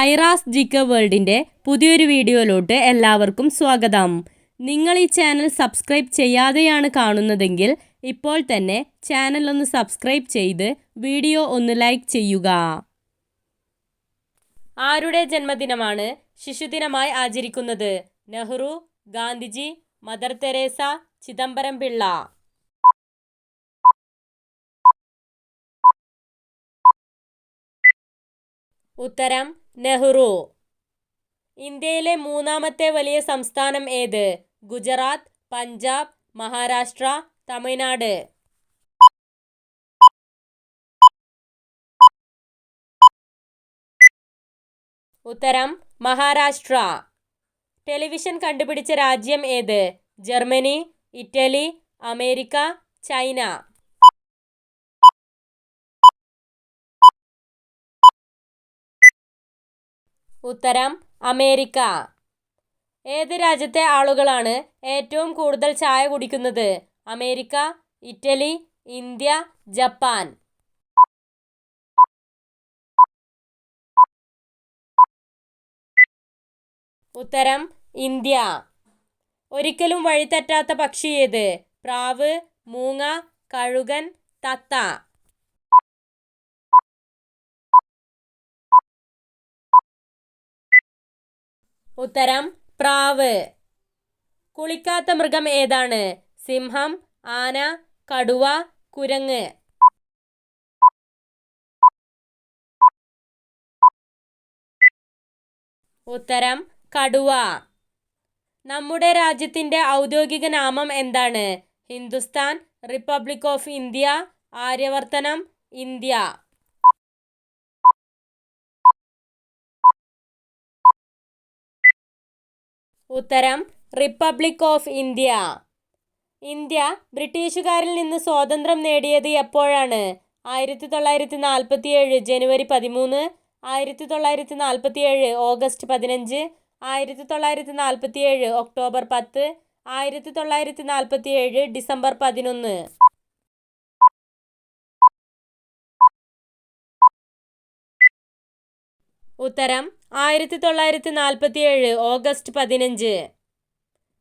ഐറാസ് ജിക്ക വേൾഡിന്റെ പുതിയൊരു വീഡിയോയിലോട്ട് എല്ലാവർക്കും സ്വാഗതം. നിങ്ങൾ ഈ ചാനൽ സബ്സ്ക്രൈബ് ചെയ്യാതെയാണ് കാണുന്നതെങ്കിൽ ഇപ്പോൾ തന്നെ ചാനൽ ഒന്ന് സബ്സ്ക്രൈബ് ചെയ്ത് വീഡിയോ ഒന്ന് ലൈക്ക് ചെയ്യുക. ആരുടെ ജന്മദിനമാണ് ശിശുദിനമായി ആചരിക്കുന്നത്? നെഹ്റു ഗാന്ധിജി മദർ തെരേസ ചിദംബരം പിള്ള ഉത്തരം നെഹ്റു. ഇന്ത്യയിലെ മൂന്നാമത്തെ വലിയ സംസ്ഥാനം ഏത്? ഗുജറാത്ത് പഞ്ചാബ് മഹാരാഷ്ട്ര തമിഴ്നാട്. ഉത്തരം മഹാരാഷ്ട്ര. ടെലിവിഷൻ കണ്ടുപിടിച്ച രാജ്യം ഏത്? Germany Italy America China. ഉത്തരം അമേരിക്ക. ഏത് രാജ്യത്തെ ആളുകളാണ് ഏറ്റവും കൂടുതൽ ചായ കുടിക്കുന്നത്? America Italy India Japan. ഉത്തരം ഇന്ത്യ. ഒരിക്കലും വഴിതെറ്റാത്ത പക്ഷി ഏത്? പ്രാവ് മൂങ്ങ കഴുകൻ തത്ത. ഉത്തരം പ്രാവ്. കുളിക്കാത്ത മൃഗം ഏതാണ്? സിംഹം ആന കടുവ കുരങ്ങ്. ഉത്തരം കടുവ. നമ്മുടെ രാജ്യത്തിന്റെ ഔദ്യോഗിക നാമം എന്താണ്? Hindustan Republic of India Aryavartanam India. ഉത്തരം റിപ്പബ്ലിക് ഓഫ് ഇന്ത്യ ഇന്ത്യ ബ്രിട്ടീഷുകാരിൽ നിന്ന് സ്വാതന്ത്ര്യം നേടിയത് എപ്പോഴാണ്? ആയിരത്തി തൊള്ളായിരത്തി നാൽപ്പത്തി ഏഴ് ജനുവരി പതിമൂന്ന് ആയിരത്തി തൊള്ളായിരത്തി നാൽപ്പത്തി ഏഴ് ഓഗസ്റ്റ് പതിനഞ്ച് ആയിരത്തി തൊള്ളായിരത്തി നാൽപ്പത്തി ഏഴ് ഒക്ടോബർ പത്ത് ആയിരത്തി തൊള്ളായിരത്തി നാൽപ്പത്തി ഏഴ് ഡിസംബർ പതിനൊന്ന്. ഉത്തരം ആയിരത്തി തൊള്ളായിരത്തി നാൽപ്പത്തി ഏഴ് ഓഗസ്റ്റ് പതിനഞ്ച്.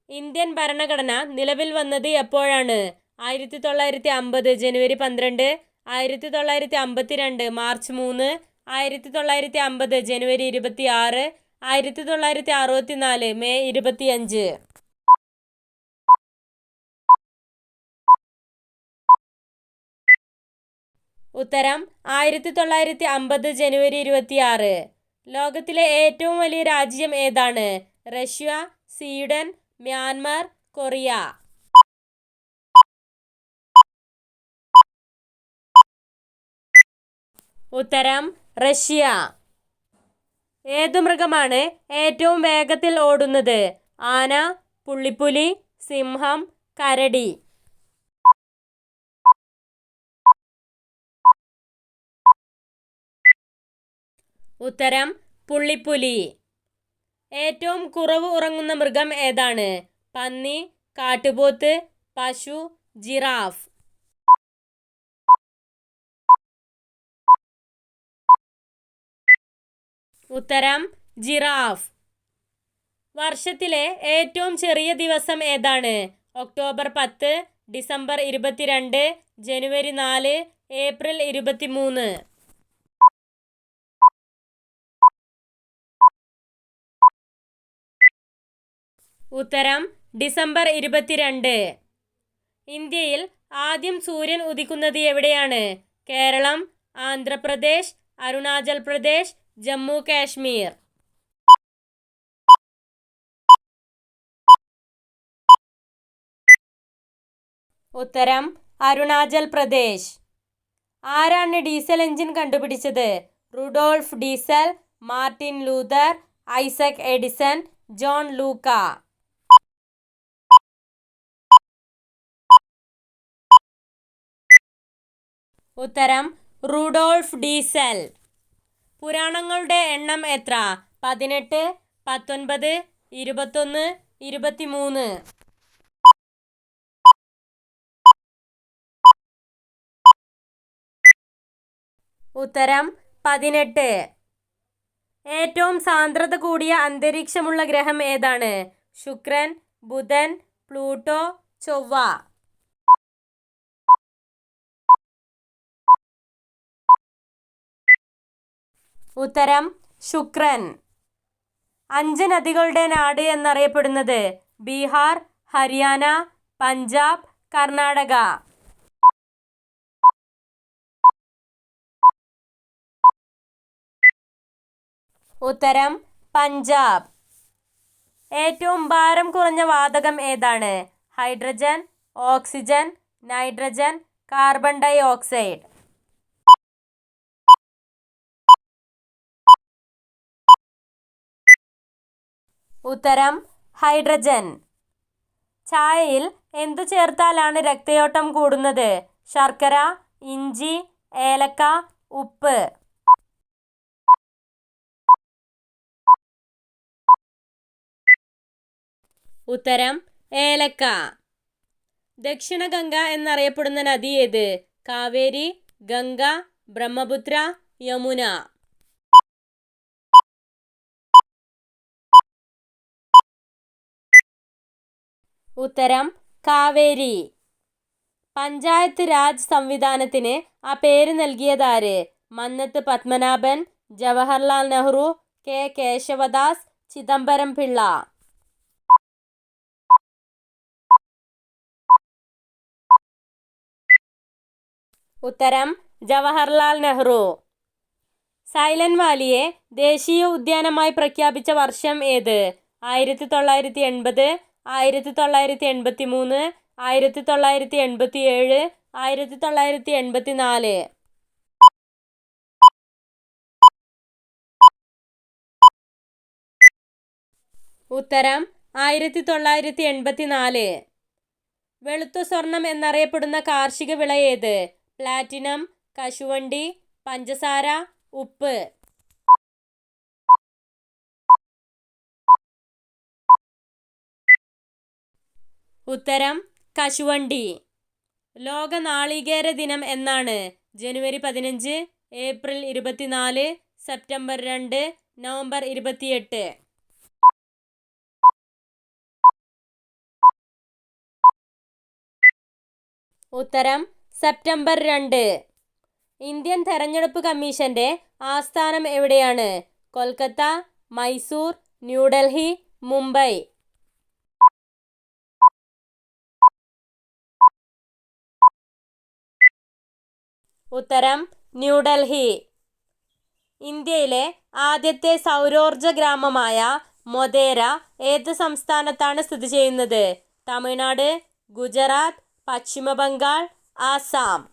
ഇന്ത്യൻ ഭരണഘടന നിലവിൽ വന്നത് എപ്പോഴാണ്? ആയിരത്തി തൊള്ളായിരത്തി അമ്പത് ജനുവരി പന്ത്രണ്ട് ആയിരത്തി തൊള്ളായിരത്തി അമ്പത്തി രണ്ട് മാർച്ച് മൂന്ന് ആയിരത്തി തൊള്ളായിരത്തി അമ്പത് ജനുവരി ഇരുപത്തി ആറ് ആയിരത്തി തൊള്ളായിരത്തി അറുപത്തി നാല് മെയ് ഇരുപത്തിയഞ്ച്. ഉത്തരം ആയിരത്തി തൊള്ളായിരത്തി അമ്പത് ജനുവരി ഇരുപത്തിയാറ്. ലോകത്തിലെ ഏറ്റവും വലിയ രാജ്യം ഏതാണ്? Russia Sweden Myanmar Korea. ഉത്തരം റഷ്യ. ഏതു മൃഗമാണ് ഏറ്റവും വേഗത്തിൽ ഓടുന്നത്? ആന പുള്ളിപ്പുലി സിംഹം കരടി. ഉത്തരം പുള്ളിപ്പുലി. ഏറ്റവും കുറവ് ഉറങ്ങുന്ന മൃഗം ഏതാണ്? പന്നി കാട്ടുപോത്ത് പശു ജിറാഫ്. ഉത്തരം ജിറാഫ്. വർഷത്തിലെ ഏറ്റവും ചെറിയ ദിവസം ഏതാണ്? ഒക്ടോബർ പത്ത് ഡിസംബർ ഇരുപത്തിരണ്ട് ജനുവരി നാല് ഏപ്രിൽ ഇരുപത്തിമൂന്ന്. ഉത്തരം ഡിസംബർ ഇരുപത്തിരണ്ട്. ഇന്ത്യയിൽ ആദ്യം സൂര്യൻ ഉദിക്കുന്നത് എവിടെയാണ്? കേരളം ആന്ധ്രാപ്രദേശ് അരുണാചൽ പ്രദേശ് ജമ്മു കാശ്മീർ. ഉത്തരം അരുണാചൽ പ്രദേശ്. ആരാണ് ഡീസൽ എഞ്ചിൻ കണ്ടുപിടിച്ചത്? Rudolf Diesel Martin Luther Isaac Edison John Locke. ഉത്തരം റുഡോൾഫ് ഡീസൽ പുരാണങ്ങളുടെ എണ്ണം എത്ര? പതിനെട്ട് പത്തൊൻപത് ഇരുപത്തൊന്ന് ഇരുപത്തിമൂന്ന്. ഉത്തരം പതിനെട്ട്. ഏറ്റവും സാന്ദ്രത കൂടിയ അന്തരീക്ഷമുള്ള ഗ്രഹം ഏതാണ്? ശുക്രൻ ബുധൻ പ്ലൂട്ടോ ചൊവ്വ. ഉത്തരം ശുക്രൻ. അഞ്ച് നദികളുടെ നാട് എന്നറിയപ്പെടുന്നത് ബീഹാർ ഹരിയാന പഞ്ചാബ് കർണാടക. ഉത്തരം പഞ്ചാബ്. ഏറ്റവും ഭാരം കുറഞ്ഞ വാതകം ഏതാണ്? Hydrogen oxygen nitrogen carbon dioxide. ഉത്തരം ഹൈഡ്രജൻ. ചായയിൽ എന്തു ചേർത്താലാണ് രക്തയോട്ടം കൂടുന്നത്? ശർക്കര ഇഞ്ചി ഏലക്ക ഉപ്പ്. ഉത്തരം ഏലക്ക. ദക്ഷിണഗംഗ എന്നറിയപ്പെടുന്ന നദി ഏത്? കാവേരി ഗംഗ ബ്രഹ്മപുത്ര യമുന. ഉത്തരം കാവേരി. പഞ്ചായത്ത് രാജ് സംവിധാനത്തിന് ആ പേര് നൽകിയതാര്? മന്നത്ത് പത്മനാഭൻ ജവഹർലാൽ നെഹ്റു കെ കേശവദാസ് ചിദംബരം പിള്ള. ഉത്തരം ജവഹർലാൽ നെഹ്റു. സൈലന്റ് വാലിയെ ദേശീയ ഉദ്യാനമായി പ്രഖ്യാപിച്ച വർഷം ഏത്? ആയിരത്തി തൊള്ളായിരത്തി എൺപത് ആയിരത്തി തൊള്ളായിരത്തി എൺപത്തി മൂന്ന് ആയിരത്തി തൊള്ളായിരത്തി എൺപത്തി ഏഴ് ആയിരത്തി തൊള്ളായിരത്തി എൺപത്തി നാല് ഉത്തരം ആയിരത്തി തൊള്ളായിരത്തി എൺപത്തി നാല് വെളുത്ത സ്വർണം എന്നറിയപ്പെടുന്ന കാർഷിക വിള ഏത് പ്ലാറ്റിനം കശുവണ്ടി പഞ്ചസാര ഉപ്പ്. ഉത്തരം കശുവണ്ടി. ലോക നാളികേര ദിനം എന്നാണ്. ജനുവരി പതിനഞ്ച് ഏപ്രിൽ ഇരുപത്തിനാല് സെപ്റ്റംബർ രണ്ട് നവംബർ ഇരുപത്തിയെട്ട്. ഉത്തരം സെപ്റ്റംബർ രണ്ട്. ഇന്ത്യൻ തെരഞ്ഞെടുപ്പ് കമ്മീഷന്റെ ആസ്ഥാനം എവിടെയാണ്? കൊൽക്കത്ത മൈസൂർ ന്യൂഡൽഹി മുംബൈ. ഉത്തരം ന്യൂഡൽഹി. ഇന്ത്യയിലെ ആദ്യത്തെ സൗരോർജ ഗ്രാമമായ മൊതേര ഏത് സംസ്ഥാനത്താണ് സ്ഥിതി ചെയ്യുന്നത്? തമിഴ്നാട് ഗുജറാത്ത് പശ്ചിമ ബംഗാൾ ആസാം.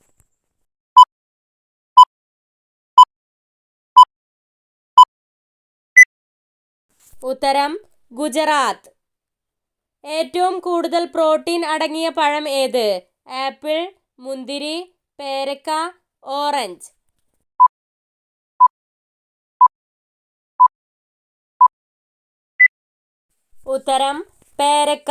ഉത്തരം ഗുജറാത്ത്. ഏറ്റവും കൂടുതൽ പ്രോട്ടീൻ അടങ്ങിയ പഴം ഏത്? ആപ്പിൾ മുന്തിരി പേരക്ക ഓറഞ്ച്. ഉത്തരം പേരക്ക.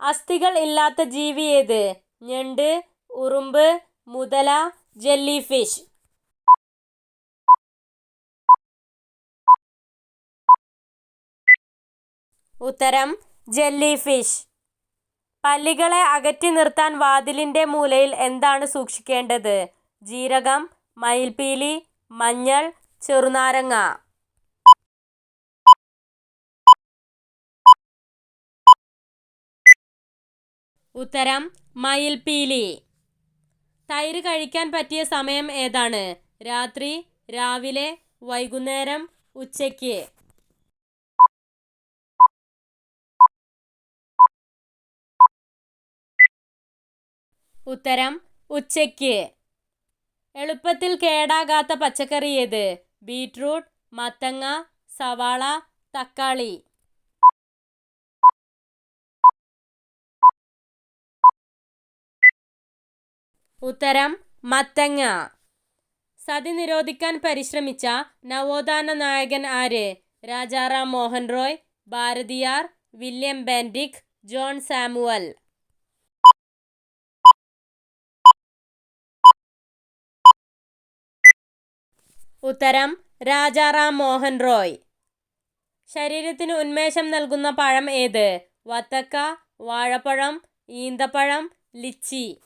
അസ്ഥികൾ ഇല്ലാത്ത ജീവി ഏത്? ഞണ്ട് ഉറുമ്പ് മുതല ജെല്ലി ഫിഷ് ഉത്തരം ജെല്ലി ഫിഷ് പല്ലികളെ അകറ്റി നിർത്താൻ വാതിലിന്റെ മൂലയിൽ എന്താണ് സൂക്ഷിക്കേണ്ടത്? ജീരകം മയിൽപീലി മഞ്ഞൾ ചെറുനാരങ്ങ. ഉത്തരം മയിൽപീലി. തൈര് കഴിക്കാൻ പറ്റിയ സമയം ഏതാണ്? രാത്രി രാവിലെ വൈകുന്നേരം ഉച്ചയ്ക്ക്. ഉത്തരം ഉച്ചയ്ക്ക്. എളുപ്പത്തിൽ കേടാകാത്ത പച്ചക്കറി ഏത്? ബീട്രൂട്ട് മത്തങ്ങ സവാള തക്കാളി. ഉത്തരം മത്തങ്ങ. സതി നിരോധിക്കാൻ പരിശ്രമിച്ച നവോത്ഥാന നായകൻ ആര്? Rajaram Mohan Roy Bharathiyar William Bentinck John Samuel. ഉത്തരം രാജാറാം മോഹൻ റോയ്. ശരീരത്തിന് ഉന്മേഷം നൽകുന്ന പഴം ഏത്? വത്തക്ക വാഴപ്പഴം ഈന്തപ്പഴം ലിച്ചി.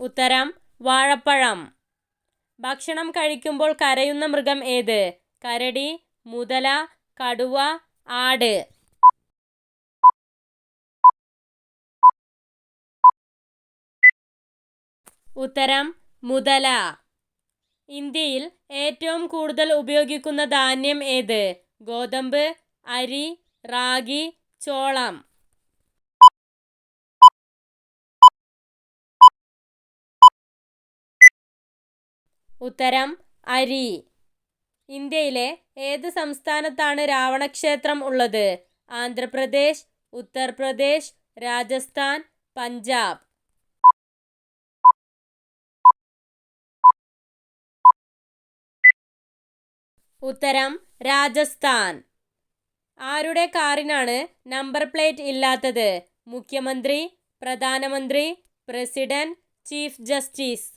ഉത്തരം വാഴപ്പഴം. ഭക്ഷണം കഴിക്കുമ്പോൾ കരയുന്ന മൃഗം ഏത്? കരടി മുതല കടുവ ആട്. ഉത്തരം മുതല. ഇന്ത്യയിൽ ഏറ്റവും കൂടുതൽ ഉപയോഗിക്കുന്ന ധാന്യം ഏത്? ഗോതമ്പ് അരി റാഗി ചോളം. ഉത്തരം അരി. ഇന്ത്യയിലെ ഏത് സംസ്ഥാനത്താണ് രാവണക്ഷേത്രം ഉള്ളത്? ആന്ധ്രാപ്രദേശ് ഉത്തർപ്രദേശ് രാജസ്ഥാൻ പഞ്ചാബ്. ഉത്തരം രാജസ്ഥാൻ. ആരുടെ കാറിനാണ് നമ്പർ പ്ലേറ്റ് ഇല്ലാത്തത്? മുഖ്യമന്ത്രി പ്രധാനമന്ത്രി പ്രസിഡന്റ് ചീഫ് ജസ്റ്റിസ്.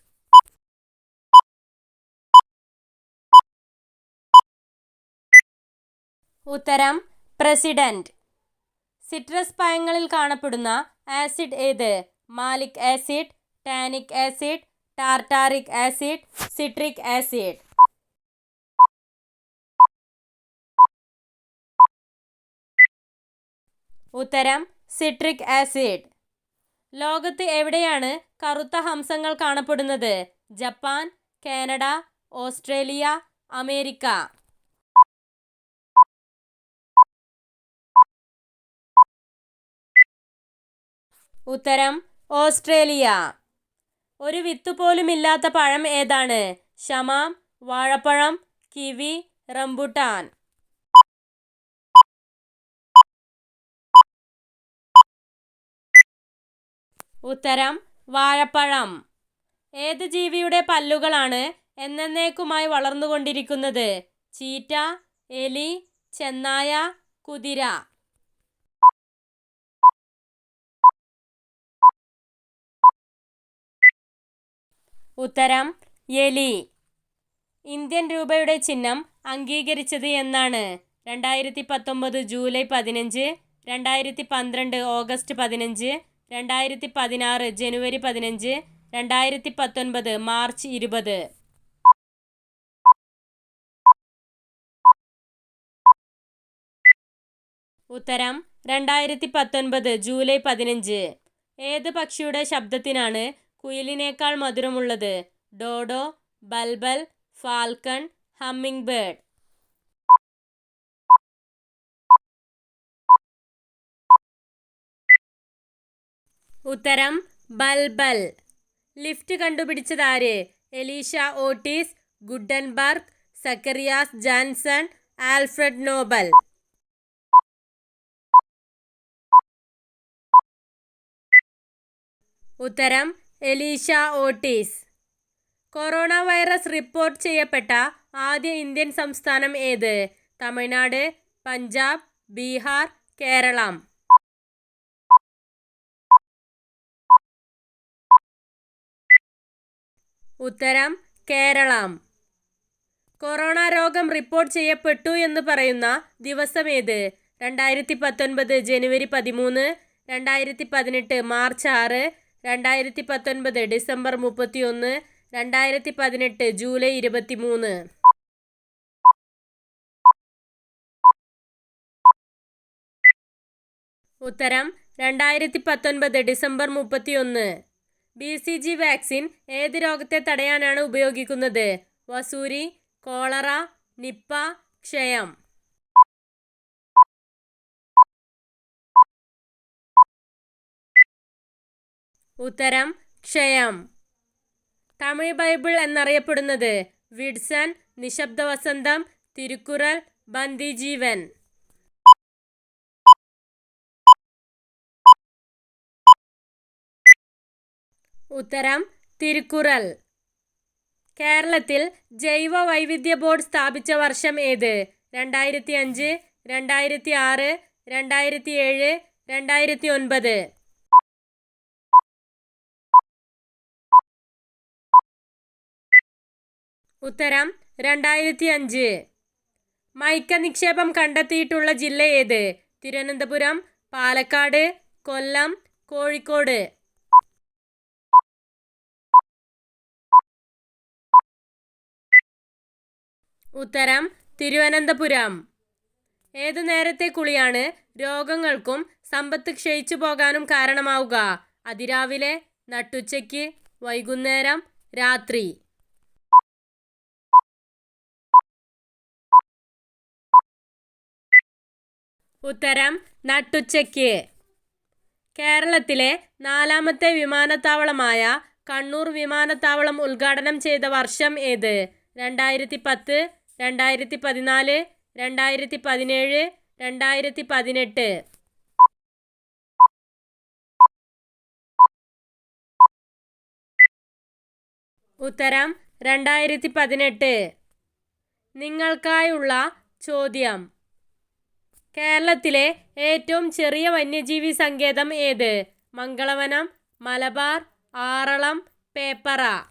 ഉത്തരം പ്രസിഡന്റ്. സിട്രസ് പഴങ്ങളിൽ കാണപ്പെടുന്ന ആസിഡ് ഏത്? Malic acid tannic acid tartaric acid citric acid. ഉത്തരം സിട്രിക് ആസിഡ് ലോകത്ത് എവിടെയാണ് കറുത്ത ഹംസങ്ങൾ കാണപ്പെടുന്നത്? Japan Canada Australia America. ഉത്തരം ഓസ്ട്രേലിയ. ഒരു വിത്ത് പോലുമില്ലാത്ത പഴം ഏതാണ്? ഷമാം വാഴപ്പഴം കിവി റംബുട്ടാൻ. ഉത്തരം വാഴപ്പഴം. ഏത് ജീവിയുടെ പല്ലുകളാണ് എന്നേക്കുമായി വളർന്നുകൊണ്ടിരിക്കുന്നത്? ചീറ്റ എലി ചെന്നായ കുതിര. ഉത്തരം എലി. ഇന്ത്യൻ രൂപയുടെ ചിഹ്നം അംഗീകരിച്ചത് എന്നാണ്. രണ്ടായിരത്തി പത്തൊമ്പത് ജൂലൈ പതിനഞ്ച് രണ്ടായിരത്തി പന്ത്രണ്ട് ഓഗസ്റ്റ് പതിനഞ്ച് രണ്ടായിരത്തി പതിനാറ് ജനുവരി പതിനഞ്ച് രണ്ടായിരത്തി പത്തൊൻപത് മാർച്ച് ഇരുപത്. ഉത്തരം രണ്ടായിരത്തി പത്തൊൻപത് ജൂലൈ പതിനഞ്ച്. ഏത് പക്ഷിയുടെ ശബ്ദത്തിനാണ് കുയിലിനേക്കാൾ മധുരമുള്ളത്? Dodo bulbul falcon hummingbird. ഉത്തരം ബൽബൽ. Lift കണ്ടുപിടിച്ചതാര്? Elisha Otis Gutenberg Zacharias Janssen Alfred Nobel. ഉത്തരം Elisha Otis. Corona virus report ചെയ്യപ്പെട്ട ആദ്യ ഇന്ത്യൻ സംസ്ഥാനം ഏത്? തമിഴ്നാട് പഞ്ചാബ് ബീഹാർ കേരളം. ഉത്തരം കേരളം. കൊറോണ രോഗം റിപ്പോർട്ട് ചെയ്യപ്പെട്ടു എന്ന് പറയുന്ന ദിവസം ഏത് രണ്ടായിരത്തി പത്തൊൻപത് ജനുവരി പതിമൂന്ന് രണ്ടായിരത്തി പതിനെട്ട് മാർച്ച് ആറ് രണ്ടായിരത്തി പത്തൊൻപത് ഡിസംബർ മുപ്പത്തി ഒന്ന് രണ്ടായിരത്തി പതിനെട്ട് ജൂലൈ ഇരുപത്തി മൂന്ന് ഉത്തരം രണ്ടായിരത്തി പത്തൊൻപത് ഡിസംബർ മുപ്പത്തി ഒന്ന് ബി സി ജി വാക്സിൻ ഏത് രോഗത്തെ തടയാനാണ് ഉപയോഗിക്കുന്നത്? വസൂരി കോളറ നിപ്പ ക്ഷയം. ഉത്തരം ക്ഷയം. തമിഴ് ബൈബിൾ എന്നറിയപ്പെടുന്നത് വിഡ്സൺ നിശബ്ദ വസന്തം തിരുക്കുറൽ ബന്ദിജീവൻ. ഉത്തരം തിരുക്കുറൽ. കേരളത്തിൽ ജൈവ വൈവിധ്യ ബോർഡ് സ്ഥാപിച്ച വർഷം ഏത്? രണ്ടായിരത്തി അഞ്ച് രണ്ടായിരത്തി ആറ് രണ്ടായിരത്തി ഏഴ് രണ്ടായിരത്തി ഒൻപത് ഉത്തരം രണ്ടായിരത്തി അഞ്ച് മയക്ക നിക്ഷേപം കണ്ടെത്തിയിട്ടുള്ള ജില്ല ഏത്? തിരുവനന്തപുരം പാലക്കാട് കൊല്ലം കോഴിക്കോട്. ഉത്തരം തിരുവനന്തപുരം. ഏതു നേരത്തെ കുളിയാണ്? രോഗങ്ങൾക്കും സമ്പത്ത് ക്ഷയിച്ചു പോകാനും കാരണമാവുക. അതിരാവിലെ നട്ടുച്ചയ്ക്ക് വൈകുന്നേരം രാത്രി. ഉത്തരം നട്ടുച്ചയ്ക്ക്. കേരളത്തിലെ നാലാമത്തെ വിമാനത്താവളമായ കണ്ണൂർ വിമാനത്താവളം ഉദ്ഘാടനം ചെയ്ത വർഷം ഏത്? രണ്ടായിരത്തി പത്ത് രണ്ടായിരത്തി പതിനാല് രണ്ടായിരത്തി പതിനേഴ് രണ്ടായിരത്തി പതിനെട്ട് ഉത്തരം രണ്ടായിരത്തി പതിനെട്ട് നിങ്ങൾക്കായുള്ള ചോദ്യം. കേരളത്തിലെ ഏറ്റവും ചെറിയ വന്യജീവി സങ്കേതം ഏത്? മംഗളവനം മലബാർ ആറളം പേപ്പറ.